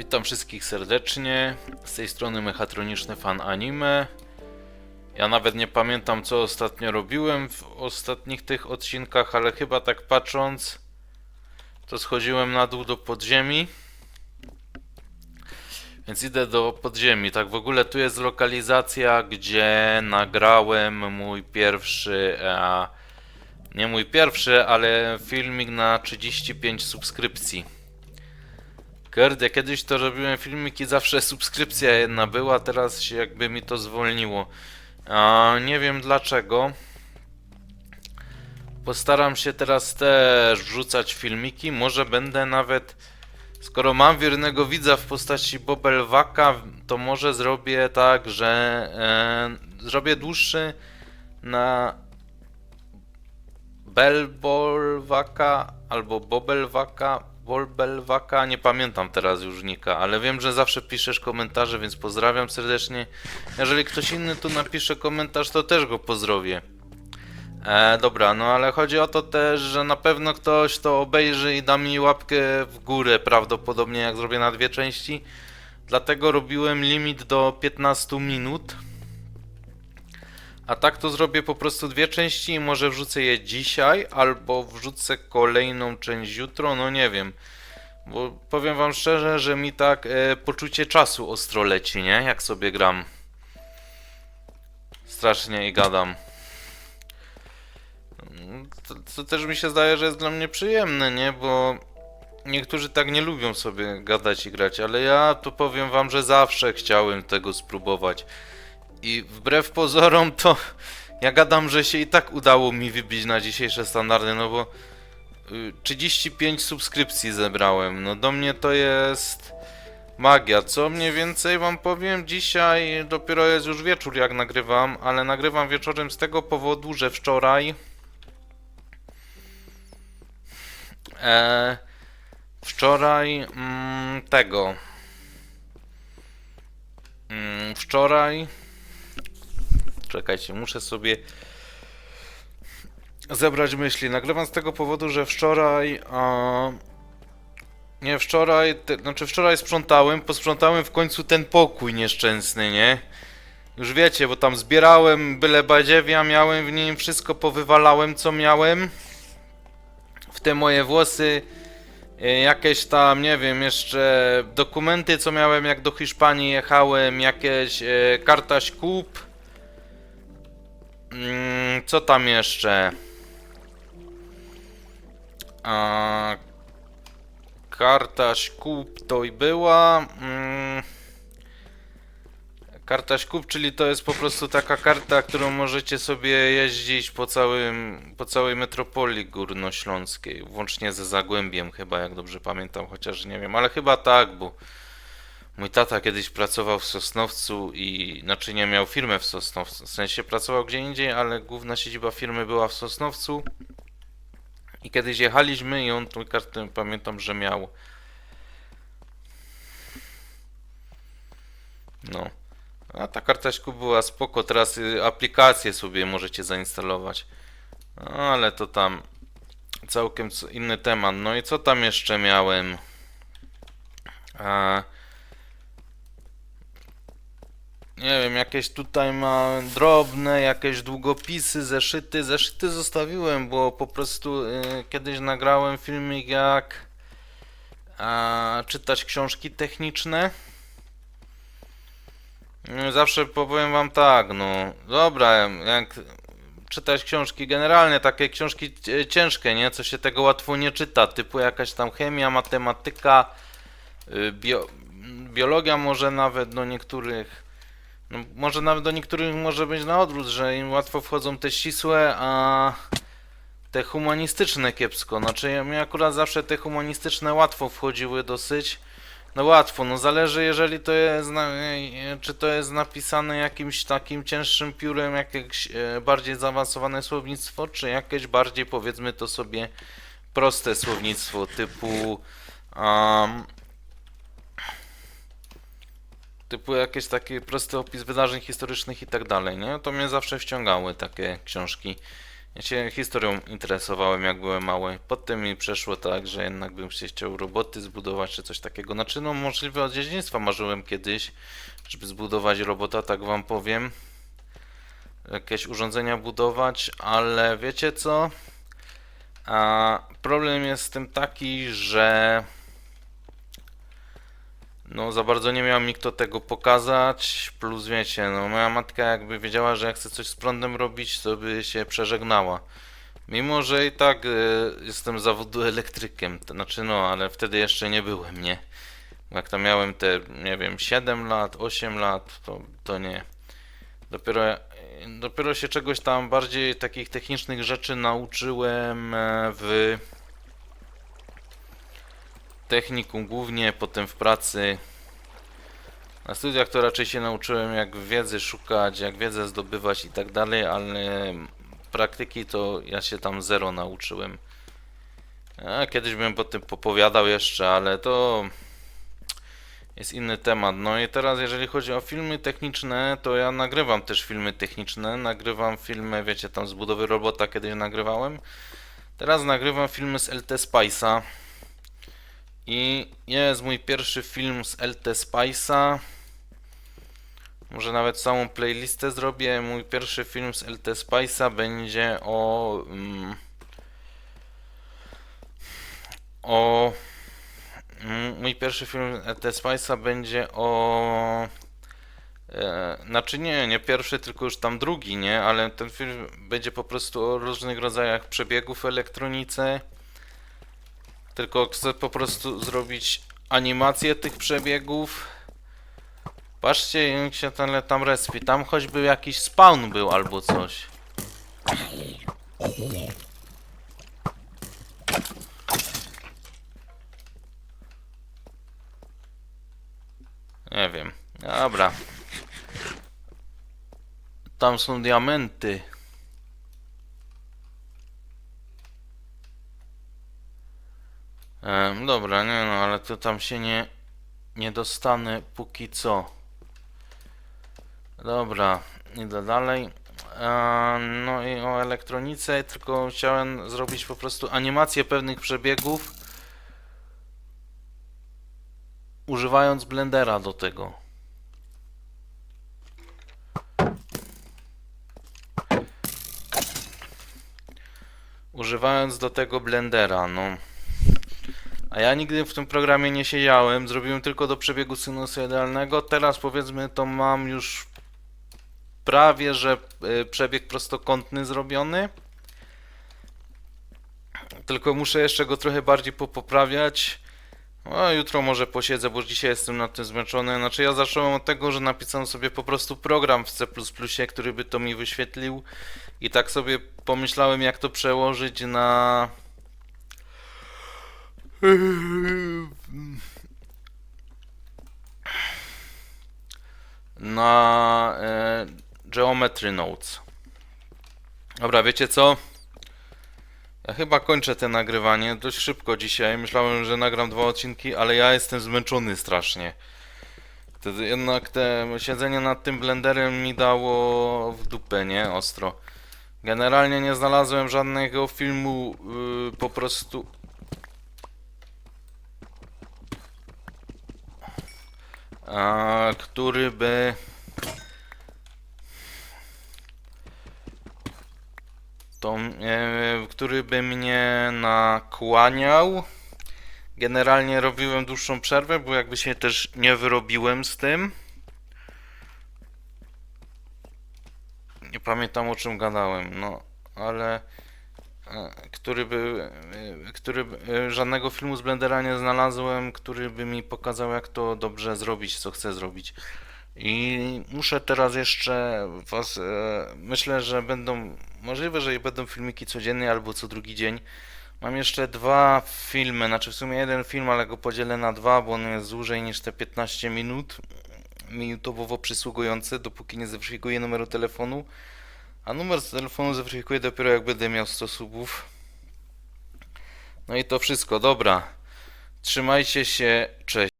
Witam wszystkich serdecznie. Z tej strony mechatroniczny fan anime. Ja nawet nie pamiętam co ostatnio robiłem w ostatnich tych odcinkach, ale chyba tak patrząc, to schodziłem na dół do podziemi. Więc idę do podziemi. Tak w ogóle tu jest lokalizacja, gdzie nagrałem mój pierwszy, a nie mój pierwszy, ale filmik na 35 subskrypcji. Kurde, kiedyś to robiłem filmiki, zawsze subskrypcja jedna była, teraz się jakby mi to zwolniło. A, nie wiem dlaczego. Postaram się teraz też wrzucać filmiki, może będę nawet... Skoro mam wiernego widza w postaci Bobelwaka, to może zrobię tak, że e, zrobię dłuższy na Belbolwaka albo Bobelwaka, Bolbelwaka, nie pamiętam teraz już nika, ale wiem, że zawsze piszesz komentarze, więc pozdrawiam serdecznie. Jeżeli ktoś inny tu napisze komentarz, to też go pozdrowię. E, dobra, no ale chodzi o to też, że na pewno ktoś to obejrzy i da mi łapkę w górę, prawdopodobnie jak zrobię na dwie części. Dlatego robiłem limit do 15 minut. A tak to zrobię po prostu dwie części i może wrzucę je dzisiaj, albo wrzucę kolejną część jutro, no nie wiem. Bo powiem wam szczerze, że mi tak e, poczucie czasu ostro leci, nie? Jak sobie gram. Strasznie i gadam. To, to też mi się zdaje, że jest dla mnie przyjemne, nie? Bo niektórzy tak nie lubią sobie gadać i grać, ale ja to powiem wam, że zawsze chciałem tego spróbować. I wbrew pozorom to ja gadam, że się i tak udało mi wybić na dzisiejsze standardy, no bo y, 35 subskrypcji zebrałem. No do mnie to jest magia. Co mniej więcej wam powiem, dzisiaj dopiero jest już wieczór jak nagrywam, ale nagrywam wieczorem z tego powodu, że wczoraj e, wczoraj mm, tego mm, wczoraj Czekajcie, muszę sobie zebrać myśli. Nagrywam z tego powodu, że wczoraj. A... Nie, wczoraj. Te, znaczy, wczoraj sprzątałem. Posprzątałem w końcu ten pokój nieszczęsny, nie? Już wiecie, bo tam zbierałem byle badziewia, miałem w nim wszystko, powywalałem co miałem. W te moje włosy. e, Jakieś tam, nie wiem, jeszcze dokumenty, co miałem jak do Hiszpanii jechałem, jakieś e, kartaś kup. Mm, co tam jeszcze? A, kartaś kup to i była. Mm, kartaś kup, czyli to jest po prostu taka karta, którą możecie sobie jeździć po całym, po całej metropolii górnośląskiej, włącznie ze Zagłębiem chyba, jak dobrze pamiętam, chociaż nie wiem, ale chyba tak, bo Mój tata kiedyś pracował w Sosnowcu i znaczy nie miał firmę w Sosnowcu. W sensie pracował gdzie indziej, ale główna siedziba firmy była w Sosnowcu. I kiedyś jechaliśmy i on tą kartę pamiętam, że miał. No. A ta kartaśku była spoko. Teraz y, aplikację sobie możecie zainstalować. No, ale to tam całkiem inny temat. No i co tam jeszcze miałem? A... Nie wiem, jakieś tutaj ma drobne, jakieś długopisy, zeszyty. Zeszyty zostawiłem, bo po prostu y, kiedyś nagrałem filmik jak a, czytać książki techniczne. Y, Zawsze powiem wam tak, no dobra, jak czytać książki, generalnie takie książki cie- ciężkie, nie? Co się tego łatwo nie czyta, typu jakaś tam chemia, matematyka, y, bio, biologia może nawet do niektórych. No, może nawet do niektórych może być na odwrót, że im łatwo wchodzą te ścisłe, a te humanistyczne kiepsko. Znaczy, mi akurat zawsze te humanistyczne łatwo wchodziły dosyć. No łatwo, no zależy jeżeli to jest, e, czy to jest napisane jakimś takim cięższym piórem, jakieś e, bardziej zaawansowane słownictwo, czy jakieś bardziej powiedzmy to sobie proste słownictwo typu um, typu jakieś taki prosty opis wydarzeń historycznych i tak dalej, nie? To mnie zawsze wciągały takie książki. Ja się historią interesowałem, jak byłem mały. Potem mi przeszło tak, że jednak bym się chciał roboty zbudować, czy coś takiego. Znaczy, no możliwe od dzieciństwa marzyłem kiedyś, żeby zbudować robota, tak wam powiem. Jakieś urządzenia budować, ale wiecie co? A problem jest z tym taki, że no za bardzo nie miał mi kto tego pokazać, plus wiecie, no moja matka jakby wiedziała, że ja chcę coś z prądem robić, to by się przeżegnała. Mimo, że i tak e, jestem zawodu elektrykiem, to znaczy no, ale wtedy jeszcze nie byłem, nie? Jak tam miałem te, nie wiem, 7 lat, 8 lat, to, to nie. Dopiero, dopiero się czegoś tam bardziej takich technicznych rzeczy nauczyłem e, w technikum głównie, potem w pracy. Na studiach to raczej się nauczyłem jak wiedzy szukać, jak wiedzę zdobywać i tak dalej, ale praktyki to ja się tam zero nauczyłem. A, kiedyś bym po tym popowiadał jeszcze, ale to jest inny temat. No i teraz jeżeli chodzi o filmy techniczne, to ja nagrywam też filmy techniczne. Nagrywam filmy, wiecie, tam z budowy robota kiedyś nagrywałem. Teraz nagrywam filmy z LT Spice'a. I jest mój pierwszy film z LT Spice'a. Może nawet całą playlistę zrobię. Mój pierwszy film z LT Spice'a będzie o. Mm, o. Mm, mój pierwszy film z LT Spice'a będzie o. E, znaczy nie, nie pierwszy, tylko już tam drugi, nie? Ale ten film będzie po prostu o różnych rodzajach przebiegów w elektronice. Tylko chcę po prostu zrobić animację tych przebiegów. Patrzcie, jak się ten tam respi. Tam choćby jakiś spawn był albo coś. Nie wiem. Dobra. Tam są diamenty. Em, dobra, nie no, ale to tam się nie, nie dostanę póki co. Dobra, idę dalej. E, no i o elektronice, tylko chciałem zrobić po prostu animację pewnych przebiegów. Używając blendera do tego. Używając do tego blendera, no. A ja nigdy w tym programie nie siedziałem, zrobiłem tylko do przebiegu sinusoidalnego. Teraz powiedzmy to mam już prawie, że y, przebieg prostokątny zrobiony. Tylko muszę jeszcze go trochę bardziej popoprawiać. No, jutro może posiedzę, bo dzisiaj jestem na tym zmęczony. Znaczy ja zacząłem od tego, że napisałem sobie po prostu program w C++, który by to mi wyświetlił. I tak sobie pomyślałem, jak to przełożyć na na e, Geometry Notes. Dobra, wiecie co? Ja chyba kończę te nagrywanie dość szybko dzisiaj. Myślałem, że nagram dwa odcinki, ale ja jestem zmęczony strasznie. To jednak te siedzenie nad tym blenderem mi dało w dupę, nie? Ostro. Generalnie nie znalazłem żadnego filmu yy, po prostu który by to, który by mnie nakłaniał. Generalnie robiłem dłuższą przerwę, bo jakby się też nie wyrobiłem z tym. Nie pamiętam o czym gadałem, no ale który by, e, który e, żadnego filmu z Blendera nie znalazłem, który by mi pokazał jak to dobrze zrobić, co chcę zrobić. I muszę teraz jeszcze was, e, myślę, że będą, możliwe, że będą filmiki codziennie albo co drugi dzień. Mam jeszcze dwa filmy, znaczy w sumie jeden film, ale go podzielę na dwa, bo on jest dłużej niż te 15 minut, minutowo przysługujący, dopóki nie zweryfikuję numeru telefonu. A numer z telefonu zweryfikuję dopiero jak będę miał 100 subów. No i to wszystko, dobra. Trzymajcie się, cześć.